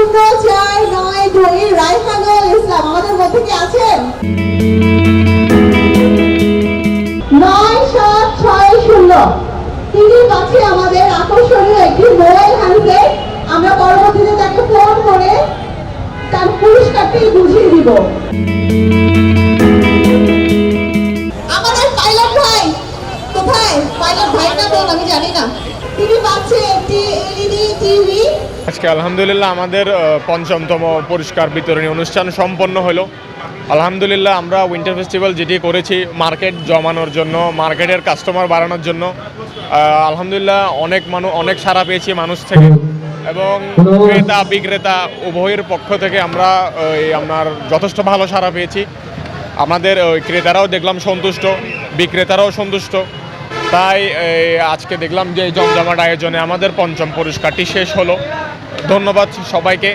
শূন্য চার নয় দুই রাইহানুল ইসলাম আমাদের মধ্যে কি আছেন নয় সাত ছয় শূন্য। তিনি পাচ্ছে আমাদের আকর্ষণীয় একটি মোবাইল হ্যান্ডসেট আমরা পরবর্তীতে তাকে ফোন করে তার পুরস্কারটি বুঝিয়ে দিব। আমাদের পাইলট ভাই, কোথায়? পাইলট ভাই না তো আমি জানি না। তিনি পাচ্ছে একটি আজকে আলহামদুলিল্লাহ আমাদের পঞ্চমতম পুরস্কার বিতরণী অনুষ্ঠান সম্পন্ন হলো। আলহামদুলিল্লাহ আমরা উইন্টার ফেস্টিভ্যাল যেটি করেছি, মার্কেট জমানোর জন্য, মার্কেটের কাস্টমার বাড়ানোর জন্য আলহামদুলিল্লাহ অনেক মানুষ অনেক সাড়া পেয়েছি মানুষ থেকে এবং ক্রেতা, বিক্রেতা উভয়ের পক্ষ থেকে আমরা আপনার যথেষ্ট ভালো সাড়া পেয়েছি। আমাদের ক্রেতারাও দেখলাম সন্তুষ্ট, বিক্রেতারাও সন্তুষ্ট। তাই আজকে দেখলাম যে জমজমাট আয়োজনে আমাদের পঞ্চম পুরস্কারটি শেষ হলো। ধন্যবাদ সবাইকে।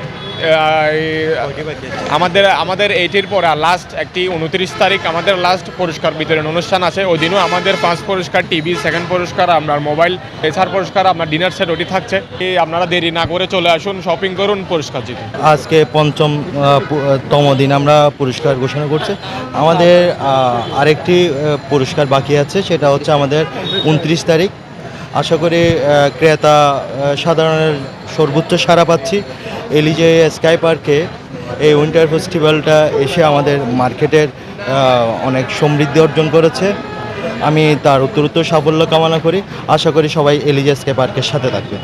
আমাদের আমাদের এইটির পরে লাস্ট একটি উনত্রিশ তারিখ আমাদের লাস্ট পুরস্কার বিতরণ অনুষ্ঠান আছে। ওই দিনও আমাদের পাঁচ পুরস্কার, টিভি সেকেন্ড পুরস্কার আপনার মোবাইল এছাড়া পুরস্কার আপনার ডিনার সেট ওটি থাকছে। আপনারা দেরি না করে চলে আসুন শপিং করুন, পুরস্কার জিতুন আজকে পঞ্চম তম দিন আমরা পুরস্কার ঘোষণা করছি। আমাদের আরেকটি পুরস্কার বাকি আছে, সেটা হচ্ছে আমাদের উনত্রিশ তারিখ আশা করি ক্রেতা সাধারণের সর্বোচ্চ সারা পাচ্ছি। এলিজে স্কাই পার্কে এই উইন্টার ফেস্টিভ্যালটা এসে আমাদের মার্কেটের অনেক সমৃদ্ধি অর্জন করেছে। আমি তার উত্তরোত্তর সাফল্য কামনা করি। আশা করি সবাই এলিজে স্কাই পার্কের সাথে থাকবে।